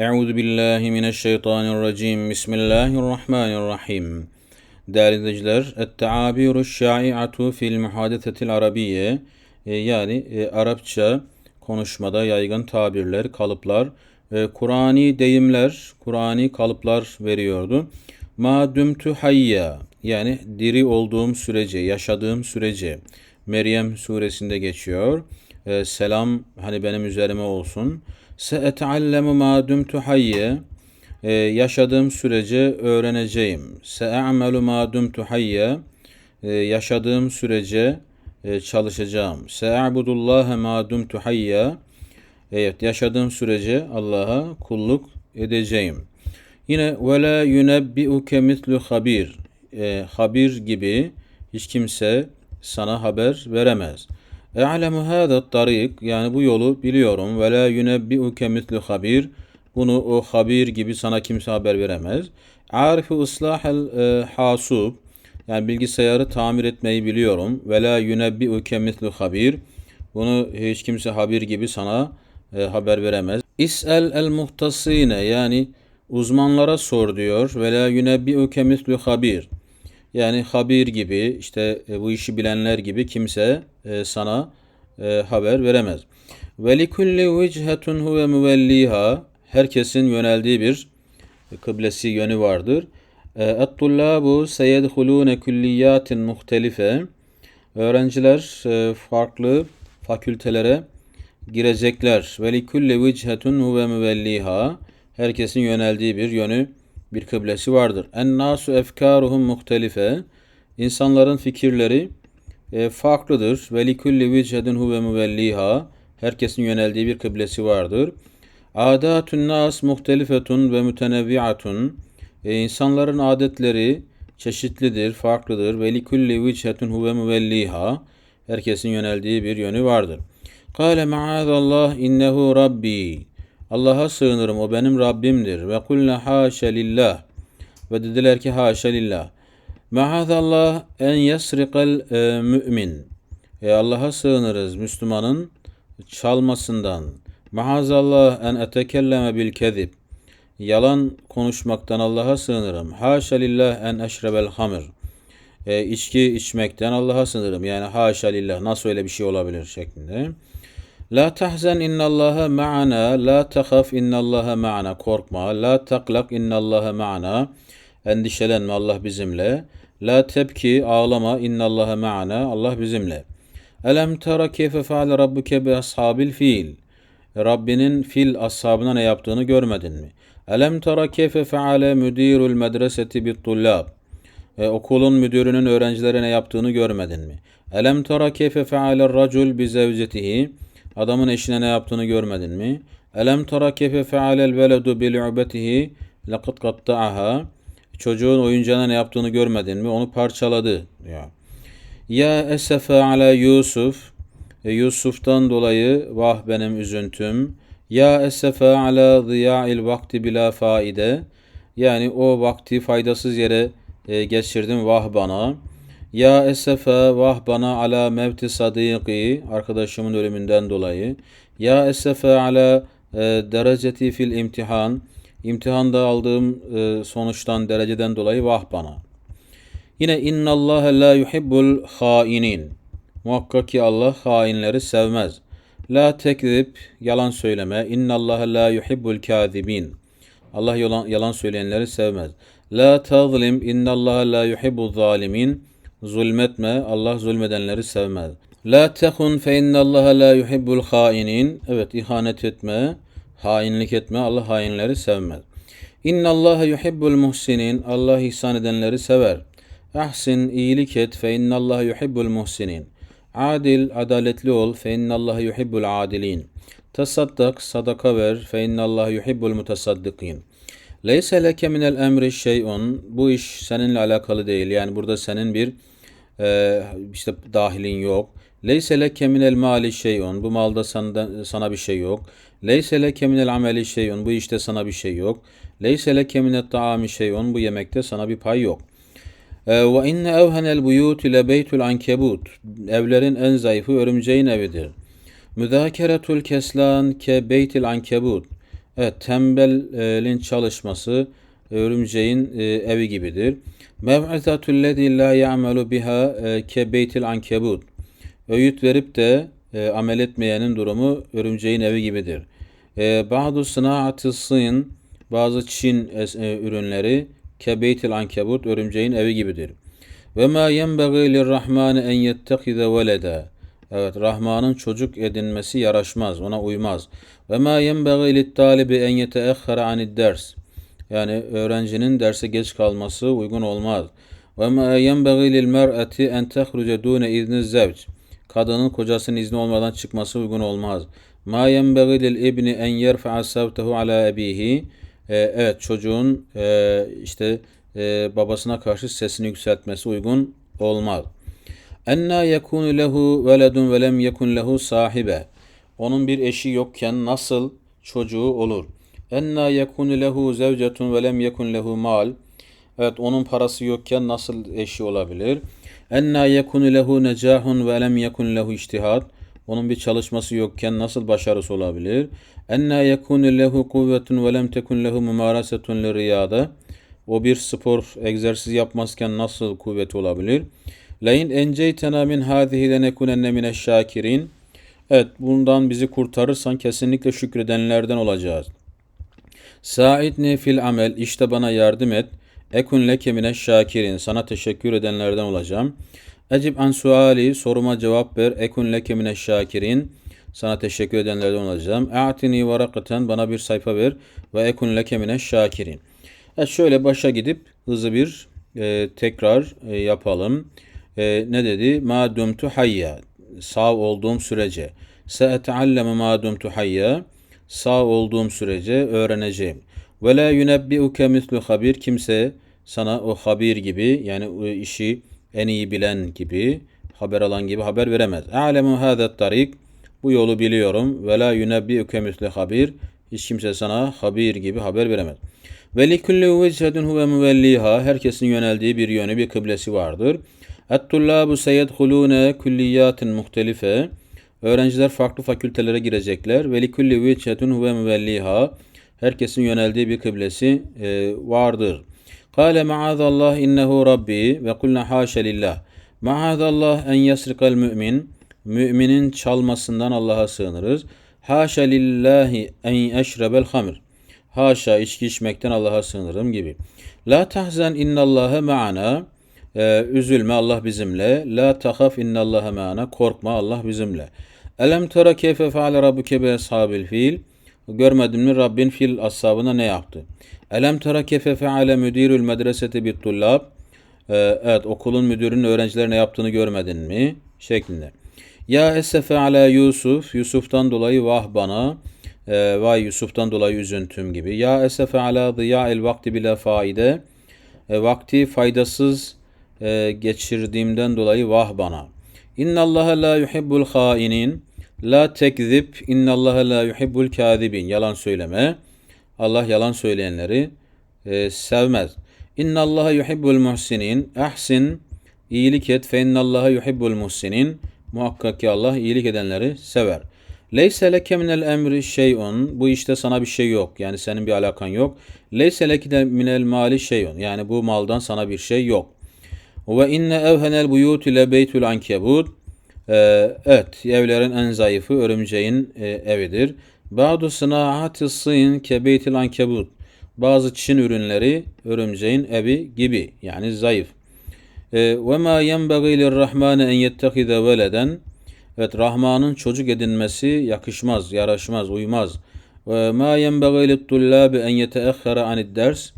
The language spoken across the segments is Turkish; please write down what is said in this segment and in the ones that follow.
Euzu billahi mineşşeytanirracim. Bismillahirrahmanirrahim. Değerli izleyiciler, Et-Teabiru Şai'atu fil Muhadesetil Arabiye e, yani e, Arapça konuşmada yaygın tabirler, kalıplar, e, Kur'ani deyimler, Kur'ani kalıplar veriyordu. Ma dümtü hayya yani diri olduğum sürece, yaşadığım sürece Meryem suresinde geçiyor. Selam hani benim üzerime olsun. Se'eteallemu ma dumtu hayye. Ee, yaşadığım sürece öğreneceğim. Se'amelu ma dumtu hayye. Ee, yaşadığım sürece e, çalışacağım. Se'abudullaha ma dumtu hayye. Evet, yaşadığım sürece Allah'a kulluk edeceğim. Yine ve la yunebbi'uke mislu habir. E, habir gibi hiç kimse sana haber veremez. E'lemu hâzâ tarik yani bu yolu biliyorum ve la yunebbi'uke mislu habir. Bunu o habir gibi sana kimse haber veremez. Arifu ıslahel e, hasub yani bilgisayarı tamir etmeyi biliyorum. Ve la yunebbi'uke mislu habir. Bunu hiç kimse habir gibi sana e, haber veremez. İs'el el muhtasine yani uzmanlara sor diyor. Ve la yunebbi'uke mislu habir. Yani habir gibi işte e, bu işi bilenler gibi kimse e, sana e, haber veremez. Ve likulli vecihetun huve müvelliha herkesin yöneldiği bir kıblesi yönü vardır. Et-tullabu seyedhulune külliyatin muhtelife öğrenciler farklı fakültelere girecekler. Ve likulli vecihetun huve müvelliha herkesin yöneldiği bir yönü bir kıblesi vardır. En nasu efkaruhum muhtelife. İnsanların fikirleri e, farklıdır. Ve likulli vicedin huve müvelliha. Herkesin yöneldiği bir kıblesi vardır. Adatun nas muhtelifetun ve mütenevviatun. E, insanların adetleri çeşitlidir, farklıdır. Ve likulli vicedin huve müvelliha. Herkesin yöneldiği bir yönü vardır. Kale maazallah innehu rabbi. Allah'a sığınırım o benim Rabbimdir. Ve kulle haşe lillah. Ve dediler ki haşe lillah. Maazallah en yesrikal e, mümin. E Allah'a sığınırız Müslümanın çalmasından. Maazallah en etekelleme bil kezib. Yalan konuşmaktan Allah'a sığınırım. Haşa lillah en eşrebel hamir. E, içki içmekten Allah'a sığınırım. Yani haşa lillah nasıl öyle bir şey olabilir şeklinde. La tahzen innallaha ma'ana, la tahaf innallaha ma'ana. Korkma. La taklak innallaha ma'ana. Endişelenme Allah bizimle. La tebki ağlama innallaha ma'ana. Allah bizimle. Elem tara keyfe faale rabbuke bi ashabil fil. Rabbinin fil ashabına ne yaptığını görmedin mi? Elem tara keyfe faale müdirul medreseti bit tullab. E, okulun müdürünün öğrencilere ne yaptığını görmedin mi? Elem tara keyfe faale racul bi zevcetihi. Adamın eşine ne yaptığını görmedin mi? Elem tara kefe fealel veledu bil ubetihi laqad qatta'aha. Çocuğun oyuncağına ne yaptığını görmedin mi? Onu parçaladı. Ya. Ya esefe ala Yusuf. E, Yusuf'tan dolayı vah benim üzüntüm. Ya esefe ala ziya'il vakti bila faide. Yani o vakti faydasız yere e, geçirdim vah bana. Ya esefe vah bana ala mevti sadiki arkadaşımın ölümünden dolayı. Ya esefe ala e, dereceti fil imtihan imtihanda aldığım e, sonuçtan dereceden dolayı vah bana. Yine innallaha la yuhibbul hainin. Muhakkak ki Allah hainleri sevmez. La tekzib yalan söyleme. İnnallaha la yuhibbul kazibin. Allah yalan, yalan söyleyenleri sevmez. La tazlim innallaha la yuhibbul zalimin. Zulmetme. Allah zulmedenleri sevmez. La tehun fe innallaha la yuhibbul hainin. Evet ihanet etme. Hainlik etme. Allah hainleri sevmez. İnnallaha yuhibbul muhsinin. Allah ihsan edenleri sever. Ahsin iyilik et fe innallaha yuhibbul muhsinin. Adil adaletli ol fe innallaha yuhibbul adilin. Tasaddak sadaka ver fe innallaha yuhibbul mutasaddikin. Leyse leke minel emri şey'un. Bu iş seninle alakalı değil. Yani burada senin bir e, işte dahilin yok. Leyse leke minel mali şey'un. Bu malda sana, sana bir şey yok. Leyse leke minel ameli şey'un. Bu işte sana bir şey yok. Leyse leke minet taami şey'un. Bu yemekte sana bir pay yok. E, ve inne evhenel buyut ile beytul ankebut. Evlerin en zayıfı örümceğin evidir. Müzakeretul keslan ke beytil ankebut. Evet, tembelin çalışması örümceğin e, evi gibidir. Mev'izatul lezî la ya'melu biha e, ke beytil ankebut. Öğüt verip de e, amel etmeyenin durumu örümceğin evi gibidir. E, Bazı sınaatı sın, bazı Çin e, ürünleri ke beytil ankebut örümceğin evi gibidir. Ve ma yenbeği lirrahmani en yettehize veleda. Evet, Rahman'ın çocuk edinmesi yaraşmaz, ona uymaz. Ve ma yenbeği littalibi en yeteehhara anid ders. Yani öğrencinin derse geç kalması uygun olmaz. Ve ma yenbeği lil mer'ati en tehruce dune izni zevc. Kadının kocasının izni olmadan çıkması uygun olmaz. Ma yenbeği lil ibni en yerfa'a savtehu ala ebihi. Ee, evet çocuğun e, işte e, babasına karşı sesini yükseltmesi uygun olmaz. Enna yekunu lehu veledun ve lem yekun lehu sahibe. Onun bir eşi yokken nasıl çocuğu olur? Enna yekunu lehu zevcetun ve lem yekun lehu mal. Evet onun parası yokken nasıl eşi olabilir? Enna yekunu lehu necahun ve lem yekun lehu iştihad. Onun bir çalışması yokken nasıl başarısı olabilir? Enna yekunu lehu kuvvetun ve lem tekun lehu mumarasetun li riyada. O bir spor egzersiz yapmazken nasıl kuvveti olabilir? Leyin enceytena min hâzihi lenekunenne mineşşâkirin. Evet bundan bizi kurtarırsan kesinlikle şükredenlerden olacağız. Sa'idni fil amel işte bana yardım et. Ekun leke mineşşâkirin sana teşekkür edenlerden olacağım. Ecib an suali soruma cevap ver. Ekun leke mineşşâkirin sana teşekkür edenlerden olacağım. A'tini varakaten bana bir sayfa ver ve ekun leke mineşşâkirin. Evet şöyle başa gidip hızlı bir e, tekrar e, yapalım. E, ne dedi? Ma dumtu hayya. Sağ olduğum sürece. Se'eteallemu ma dumtu hayya. Sağ olduğum sürece öğreneceğim. Ve la yunebbi'uke mislu habir. Kimse sana o habir gibi yani o işi en iyi bilen gibi haber alan gibi haber veremez. A'lemu hâzet tarik. Bu yolu biliyorum. Ve la yunebbi'uke mislu habir. Hiç kimse sana habir gibi haber veremez. Ve likulli vechetun huve müvelliha. Herkesin yöneldiği bir yönü, bir kıblesi vardır. Et-tullabu seyedhulûne külliyatin muhtelife. Öğrenciler farklı fakültelere girecekler. Ve likulli vechetun huve müvelliha. Herkesin yöneldiği bir kıblesi e, vardır. Kale maazallah innehu rabbi ve kulna haşa lillah. Maazallah en yasrikal mümin. Müminin çalmasından Allah'a sığınırız. Haşa lillahi en eşrebel hamr. Haşa içki içmekten Allah'a sığınırım gibi. La tahzen innallâhe ma'ana. Ee, üzülme Allah bizimle. La tahaf innallâhe ma'ana. Korkma Allah bizimle. Elem tera keyfe feale rabbuke bi ashabil fil. Görmedin mi Rabbin fil ashabına ne yaptı? Elem tera keyfe feale müdirül medreseti bit tullab. Ee, evet okulun müdürünün öğrencilerine yaptığını görmedin mi? Şeklinde. Ya esefe ala Yusuf. Yusuf'tan dolayı vah bana. Ee, vay Yusuf'tan dolayı üzüntüm gibi. Ya esefe ala el vakti bile faide. E, vakti faydasız e, geçirdiğimden dolayı vah bana. İnnallaha la yuhibbul hainin. La tekzip. İnnallaha la yuhibbul kâzibin. Yalan söyleme. Allah yalan söyleyenleri e, sevmez. İnnallaha yuhibbul muhsinin. Ahsin. iyilik et. Fe innallaha yuhibbul muhsinin. Muhakkak ki Allah iyilik edenleri sever. Leyse leke minel emri şeyun. Bu işte sana bir şey yok. Yani senin bir alakan yok. Leyse leke minel mali şeyun. Yani bu maldan sana bir şey yok. Ve inne evhenel buyut ile beytul ankebut. Ee, evet, evlerin en zayıfı örümceğin e, evidir. Bazı sınaati sıyın ke beytil ankebut. Bazı Çin ürünleri örümceğin evi gibi. Yani zayıf. Ee, Ve ma yenbeği lirrahmane en yettehize veleden. Evet Rahman'ın çocuk edinmesi yakışmaz, yaraşmaz, uymaz. Ve ma yenbeği littullabi en yeteehhara anid ders.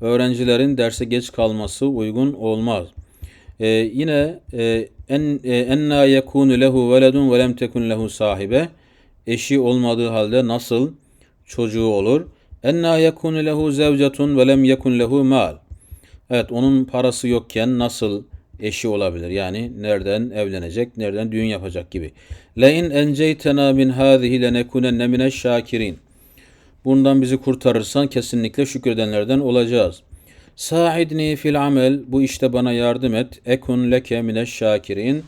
Öğrencilerin derse geç kalması uygun olmaz. Ee, yine e, en e, enna yekunu lehu veledun ve lem tekun lehu sahibe. Eşi olmadığı halde nasıl çocuğu olur? Enna yekunu lehu zevcetun ve lem yekun lehu mal. Evet onun parası yokken nasıl eşi olabilir? Yani nereden evlenecek, nereden düğün yapacak gibi. Le in enceytena min hâzihi lenekunenne mineşşâkirin. Bundan bizi kurtarırsan kesinlikle şükredenlerden olacağız. Sa'idni fil amel. Bu işte bana yardım et. Ekun leke mineşşâkirin.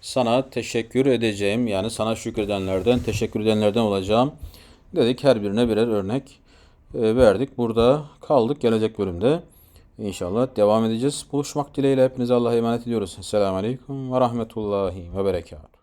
Sana teşekkür edeceğim. Yani sana şükredenlerden, teşekkür edenlerden olacağım. dedik her birine birer örnek e, verdik. Burada kaldık gelecek bölümde. İnşallah devam edeceğiz. Buluşmak dileğiyle hepinize Allah'a emanet ediyoruz. Selamun Aleyküm ve Rahmetullahi ve Berekatuhu.